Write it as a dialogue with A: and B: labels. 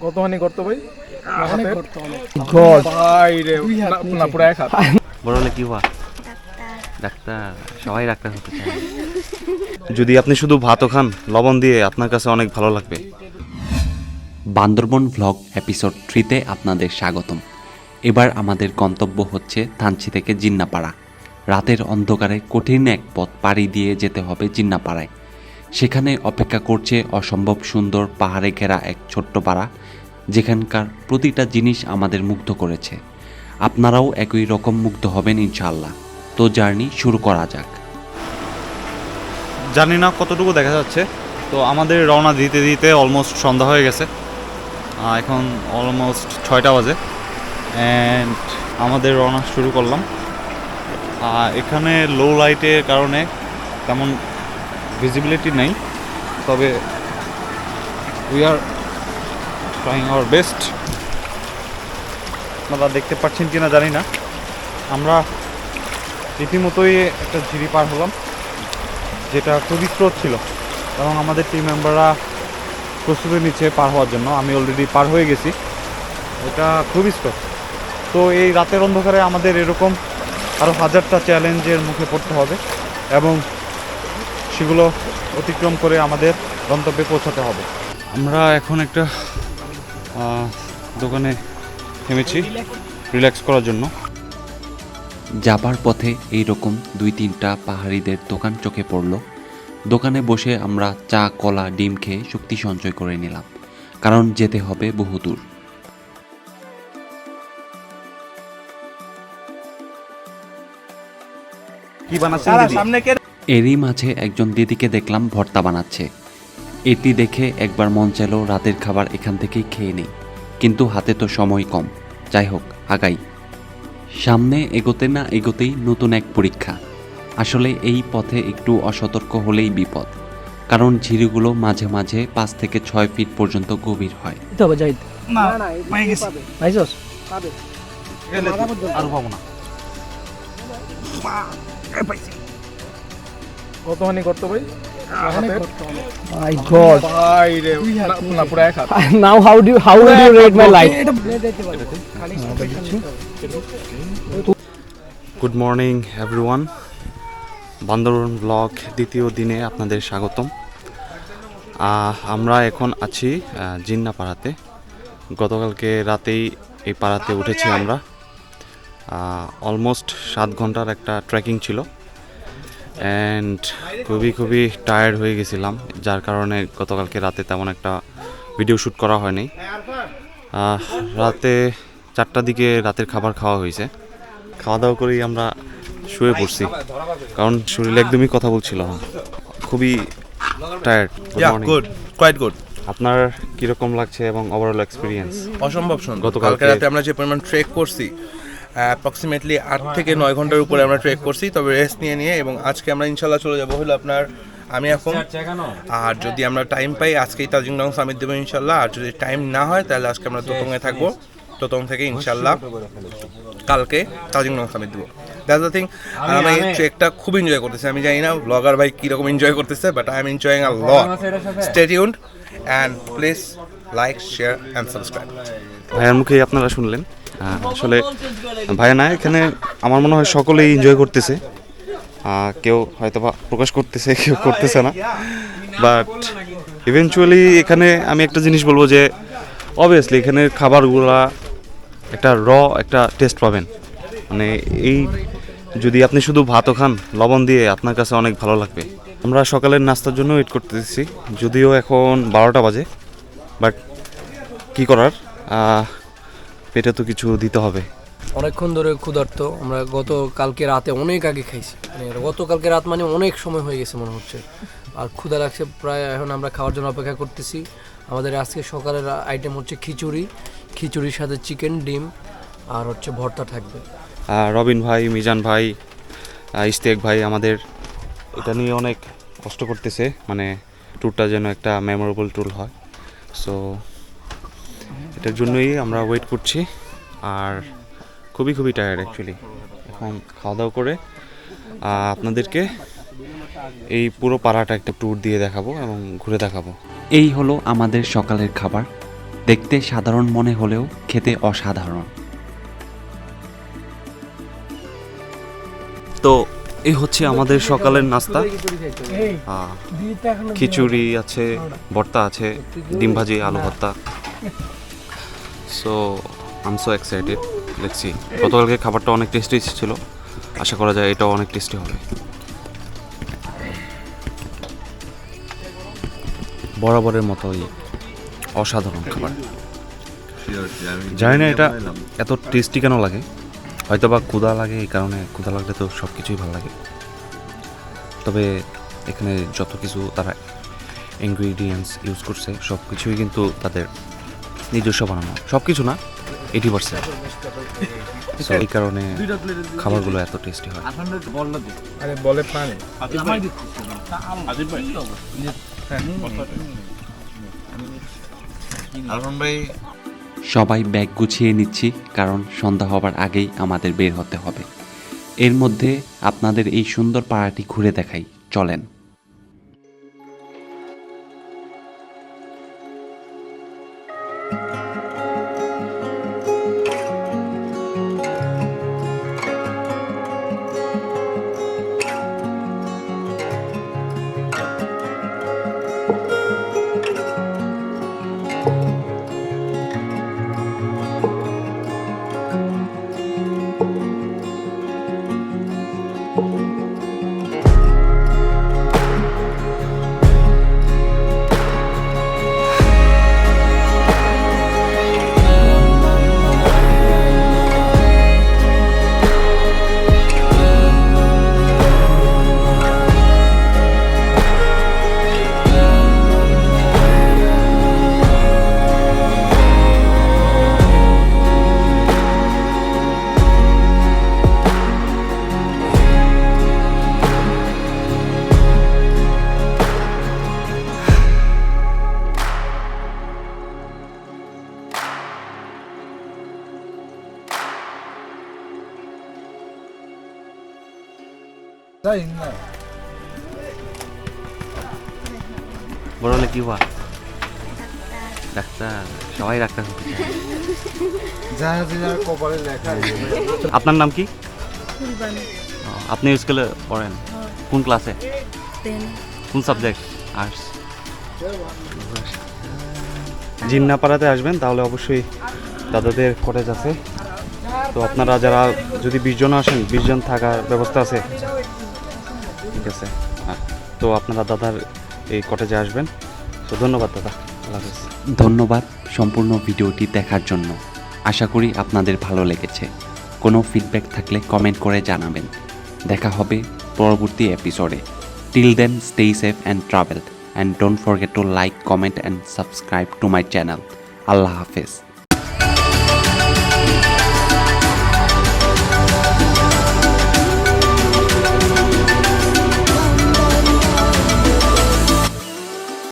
A: কতখানি করতো ভাই?
B: অনেক।
A: হাতের? গড ভাই রে
B: দুই হাত
A: না-
B: নিচে।
A: না পুরো এক হাত।
C: বড় হলে কি হওয়া? ডাক্তার। সবাই ডাক্তার হতে চায়। যদি আপনি শুধু ভাতও খান লবণ দিয়ে আপনার কাছে অনেক ভালো লাগবে।
D: বান্দরবন ভ্লগ এপিসোড থ্রিতে আপনাদের স্বাগতম। এবার আমাদের গন্তব্য হচ্ছে থানচি থেকে জিন্নাপাড়া। রাতের অন্ধকারে কঠিন এক পথ পাড়ি দিয়ে যেতে হবে জিন্নাপাড়ায়। সেখানে অপেক্ষা করছে অসম্ভব সুন্দর পাহাড়ে ঘেরা এক ছোট্ট পাড়া, যেখানকার প্রতিটা জিনিস আমাদের মুগ্ধ করেছে। আপনারাও একই রকম মুগ্ধ হবেন ইনশাল্লাহ তো জার্নি শুরু করা যাক।
C: জানি না কতটুকু দেখা যাচ্ছে? তো আমাদের রওনা দিতে দিতে অলমোস্ট সন্ধ্যা হয়ে গেছে। এখন অলমোস্ট ছয়টা বাজে। অ্যান্ড আমাদের রওনা শুরু করলাম। এখানে লো লাইটের কারণে তেমন ভিজিবিলিটি নেই, তবে we are trying our best আপনারা দেখতে পাচ্ছেন কি না জানি না। আমরা রীতিমতোই একটা ঝিরি পার হলাম, যেটা খুবই স্রোত ছিল এবং আমাদের টিম মেম্বাররা প্রস্তুতি নিচ্ছে পার হওয়ার জন্য। আমি অলরেডি পার হয়ে গেছি। এটা খুবই স্রোত তো এই রাতের অন্ধকারে আমাদের এরকম আরও হাজারটা চ্যালেঞ্জের মুখে পড়তে হবে এবং সেগুলো অতিক্রম করে আমাদের গন্তব্যে পৌঁছাতে হবে। আমরা এখন একটা আহ, দোকানে থেমেছি রিল্যাক্স করার জন্য।
D: যাবার পথে এই রকম দুই তিনটা পাহাড়িদের দোকান চোখে পড়ল। দোকানে বসে আমরা চা কলা ডিম খেয়ে শক্তি সঞ্চয় করে নিলাম কারণ যেতে হবে বহুদূর।
C: কি বানাচ্ছেন দিদি?
D: এরই মাঝে একজন দিদিকে দেখলাম ভর্তা বানাচ্ছে। এটি দেখে একবার মন চাইলো রাতের খাবার এখান থেকেই খেয়ে নেই কিন্তু হাতে তো সময় কম। যাই হোক আগাই। সামনে এগোতে না এগোতেই নতুন এক পরীক্ষা। আসলে এই পথে একটু অসতর্ক হলেই বিপদ কারণ ঝিরিগুলো মাঝে মাঝে পাঁচ থেকে ছয় ফিট পর্যন্ত গভীর হয়।
C: আর পাবো না।
A: কতখানি করতো ভাই?
B: গড
A: ভাই রে
B: দুই হাত
A: না- পুরো এক হাত।
B: Now how do how will you rate my life
C: good morning everyone Bandarban blog দ্বিতীয় দিনে আপনাদের স্বাগতম। আহ, আমরা এখন আছি আহ, জিন্না পাড়াতে গতকালকে রাতেই এই পাড়াতে উঠেছি আমরা। অলমোস্ট সাত ঘণ্টার একটা ট্রেকিং ছিল। অ্যান্ড খুবই খুবই টায়ার্ড হয়ে গেছিলাম যার কারণে গতকালকে রাতে তেমন একটা ভিডিও শ্যুট করা হয়নি। রাতে চারটার দিকে রাতের খাবার খাওয়া হয়েছে। খাওয়া দাওয়া করেই আমরা শুয়ে পড়ছি কারণ শরীর একদমই কথা বলছিল না। খুবই টায়ার্ড
E: good. Quite good.
C: আপনার কীরকম লাগছে এবং ওভারঅল এক্সপিরিয়েন্স
E: অসম্ভব সুন্দর।
C: গতকালকে-
E: রাতে আমরা যে পরিমাণ ট্রেক করছি অ্যাপ্রক্সিমেটলি আট থেকে নয় ঘণ্টার উপরে আমরা ট্রেক করছি তবে রেস্ট নিয়ে নিয়ে এবং আজকে আমরা ইনশাল্লাহ চলে যাব হলো আপনার আমি এখন। আর যদি আমরা টাইম পাই আজকেই তাজিংডং সামিট দেবো ইনশাল্লাহ আর যদি টাইম না হয় তাহলে আজকে আমরা তোতংয়ে থাকব। তোতং থেকে ইনশাল্লাহ কালকে তাজিংডং সামিট দেবো। দ্যাটস দ্য থিং আর আমরা এই ট্রেকটা খুব এনজয় করতেছি। আমি জানি না ব্লগার ভাই কীরকম এনজয় করতেছে but I am enjoying a lot stay tuned and please like share and subscribe
C: ভাইয়ার মুখেই আপনারা শুনলেন। আসলে ভাইয়া না এখানে আমার মনে হয় সকলেই এনজয় করতেছে। কেউ হয়তো বা প্রকাশ করতেছে কেউ করতেছে না। বাট ইভেনচুয়ালি এখানে আমি একটা জিনিস বলব যে অবভিয়াসলি এখানের খাবারগুলা একটা র একটা টেস্ট পাবেন। মানে এই যদি আপনি শুধু ভাতও খান লবণ দিয়ে আপনার কাছে অনেক ভালো লাগবে। আমরা সকালের নাস্তার জন্য ওয়েট করতেছি যদিও এখন বারোটা বাজে। বাট কি করার? পেটে তো কিছু দিতে হবে।
B: অনেকক্ষণ ধরে ক্ষুধার্ত আমরা গত কালকে রাতে অনেক আগে খাইছি। মানে গতকালকে রাত মানে অনেক সময় হয়ে গেছে মনে হচ্ছে। আর ক্ষুধা লাগছে প্রায় এখন আমরা খাওয়ার জন্য অপেক্ষা করতেছি। আমাদের আজকে সকালের আইটেম হচ্ছে খিচুড়ি। খিচুড়ির সাথে চিকেন ডিম আর হচ্ছে ভর্তা থাকবে।
C: রবিন ভাই মিজান ভাই ইশতিয়াক ভাই আমাদের এটা নিয়ে অনেক কষ্ট করতেছে। মানে ট্যুরটা যেন একটা মেমোরেবল ট্যুর হয়। সো এটার জন্যই আমরা ওয়েট করছি। আর খুবই খুবই টায়ার্ড অ্যাকচুয়ালি এখন খাওয়া দাওয়া করে আপনাদেরকে এই পুরো পাড়াটা একটা ট্যুর দিয়ে দেখাবো এবং ঘুরে দেখাবো।
D: এই হলো আমাদের সকালের খাবার। দেখতে সাধারণ মনে হলেও খেতে অসাধারণ।
C: তো এই হচ্ছে আমাদের সকালের নাস্তা। খিচুড়ি আছে ভর্তা আছে ডিম ভাজি আলু ভর্তা। সো আম সো এক্সাইটেড দেখছি গতকালকে খাবারটা অনেক টেস্টি ছিল। আশা করা যায় এটাও অনেক টেস্টি হবে। বরাবরের মতো মতোই অসাধারণ খাবার। জানি না এটা এত টেস্টি কেন লাগে। হয়তো বা ক্ষুধা লাগে এই কারণে, ক্ষুধা লাগলে তো সব কিছুই ভালো লাগে। তবে এখানে যত কিছু তারা ইনগ্রিডিয়েন্টস ইউজ করছে সব কিছুই কিন্তু তাদের নিজস্ব বানানো। সব কিছু না এইটি পার্সেন্ট এই কারণে খাবারগুলো এত টেস্টি হয়।
A: আরে বলে প্রাণী
D: সবাই ব্যাগ গুছিয়ে নিচ্ছি কারণ সন্ধ্যা হবার আগেই আমাদের বের হতে হবে। এর মধ্যে আপনাদের এই সুন্দর পাড়াটি ঘুরে দেখাই চলেন।
C: কি হওয়া ডাক্তার সবাই ডাক্তার হতে চায়। আপনার নাম কি ও, আপনি স্কুলে পড়েন কোন ক্লাসে কোন সাবজেক্ট আর্টস জিন্নাপাড়াতে আসবেন তাহলে অবশ্যই দাদাদের কটেজ আছে। তো আপনারা যারা যদি বিশ জন আসেন বিশ জন থাকার ব্যবস্থা আছে। ঠিক আছে। তো আপনারা দাদার এই কটেজে আসবেন। তো ধন্যবাদ দাদা। আল্লাহ
D: ধন্যবাদ সম্পূর্ণ ভিডিওটি দেখার জন্য। আশা করি আপনাদের ভালো লেগেছে। কোনো ফিডব্যাক থাকলে কমেন্ট করে জানাবেন। দেখা হবে পরবর্তী এপিসোডে till then stay safe and travel and don't forget to like comment and subscribe to my channel Allah হাফেজ।